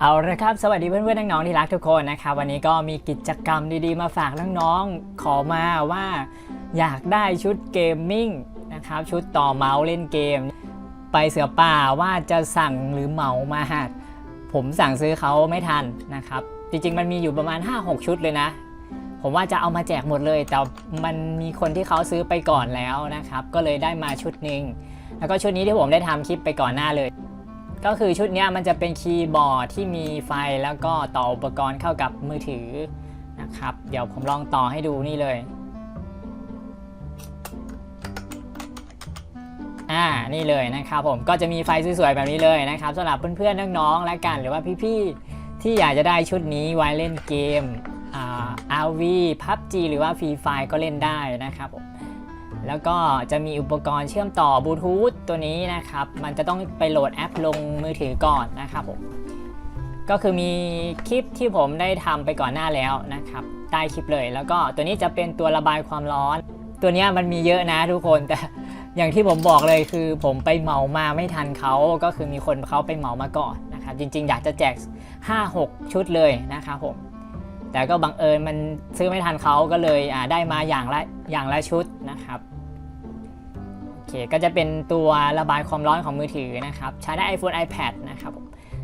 เอาละครับ สวัสดีเพื่อนๆน้องๆที่รักทุกคนนะครับ วันนี้ก็มีกิจกรรมดีๆ มาฝากน้องๆขอมาว่าอยากได้ชุดเกมมิ่งนะครับ ชุดต่อเมาส์เล่นเกม ไปเสือป่าว่าจะสั่งหรือเหมามาผมสั่งซื้อเขาไม่ทันนะครับ จริงๆ มันมีอยู่ประมาณ 5-6 ชุดเลยนะ ผมว่าจะเอามาแจกหมดเลย แต่มันมีคนที่เขาซื้อไปก่อนแล้วนะครับ ก็เลยได้มาชุดหนึ่งแล้วก็ชุดนี้ที่ผมได้ทำคลิปไปก่อนหน้าเลย ก็คือชุดนี้มันจะเป็นคีย์บอร์ดที่มีไฟแล้วก็ต่ออุปกรณ์เข้ากับมือถือนะครับ เดี๋ยวผมลองต่อให้ดูนี่เลย อ่า นี่เลยนะครับผมก็จะมีไฟสวยๆแบบนี้เลยนะครับสำหรับเพื่อนๆน้องๆและกันหรือว่าพี่ๆที่อยากจะได้ชุดนี้ไว้เล่นเกมอ่า RV PUBG หรือว่า Free Fire ก็เล่นได้นะครับผม แล้วก็จะมีอุปกรณ์เชื่อมต่อบลูทูธตัวนี้นะครับ มันจะต้องไปโหลดแอปลงมือถือก่อนนะครับผม ก็คือมีคลิปที่ผมได้ทำไปก่อนหน้าแล้วนะครับ ใต้คลิปเลย แล้วก็ตัวนี้จะเป็นตัวระบายความร้อน ตัวนี้มันมีเยอะนะทุกคนแต่อย่างที่ผมบอกเลยคือผมไปเหมามาไม่ทันเขาก็คือมีคนเขาไปเหมามาก่อนนะครับ จริง ๆ อยากจะแจก 5-6 ชุดเลยนะครับผม แต่ก็บังเอิญมันซื้อไม่ทันเขาก็เลยได้มาอย่างละอย่างละชุดนะครับโอเคก็จะเป็นตัวระบายความร้อนของมือถือนะครับ ใช้ได้ iPhone iPad นะครับ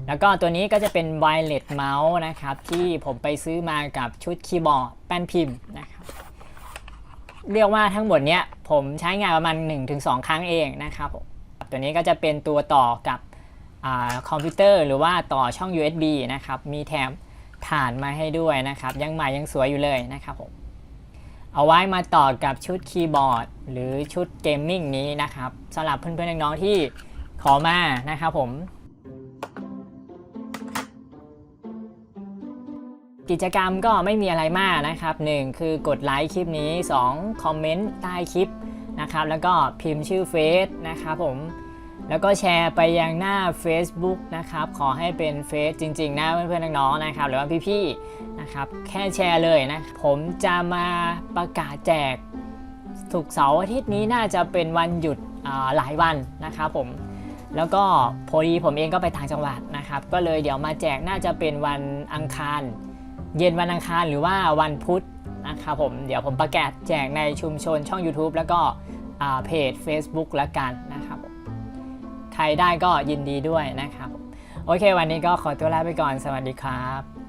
แล้วก็ตัวนี้ก็จะเป็น wireless mouse นะครับ ที่ผมไปซื้อมากับชุดคีย์บอร์ดแป้นพิมพ์นะครับ เรียกว่าทั้งหมดเนี้ยผมใช้งานประมาณ 1-2 ครั้งเองนะครับผมตัวนี้ก็จะเป็นตัวต่อกับอคอมพิวเตอร์หรือว่าต่อช่อง USB นะครับ มีแถม ฐานมาให้ด้วยนะครับ ยังใหม่ยังสวยอยู่เลยนะครับผมเอาไว้มาต่อกับชุดคีย์บอร์ด หรือชุดเกมมิ่งนี้นะครับสำหรับเพื่อนๆน้องๆที่ขอมานะครับผม กิจกรรมก็ไม่มีอะไรมากนะครับ 1 คือกดไลค์คลิปนี้ 2 คอมเมนต์ใต้คลิปนะครับ แล้วก็พิมพ์ชื่อเฟซนะครับผม แล้วก็แชร์ไปยังหน้า Facebook นะครับ ขอให้เป็นเฟซจริง ๆ นะเพื่อนๆน้องๆนะครับ หรือว่าพี่ๆนะครับ แค่แชร์เลยนะ ผมจะมาประกาศแจกสุกเสาร์อาทิตย์นี้น่าจะเป็นวันหยุดอ่าหลายวันนะครับผมแล้วก็พอดีผมเองก็ไปต่างจังหวัดนะครับ ก็เลยเดี๋ยวมาแจกน่าจะเป็นวันอังคาร เย็นวันอังคารหรือว่าวันพุธนะครับผมเดี๋ยวผมประกาศแจกในชุมชนช่อง YouTube แล้วก็อ่าเพจ Facebook ละกันนะ ใครได้ก็ยินดีด้วยนะครับ โอเค วันนี้ก็ขอตัวลาไปก่อน สวัสดีครับ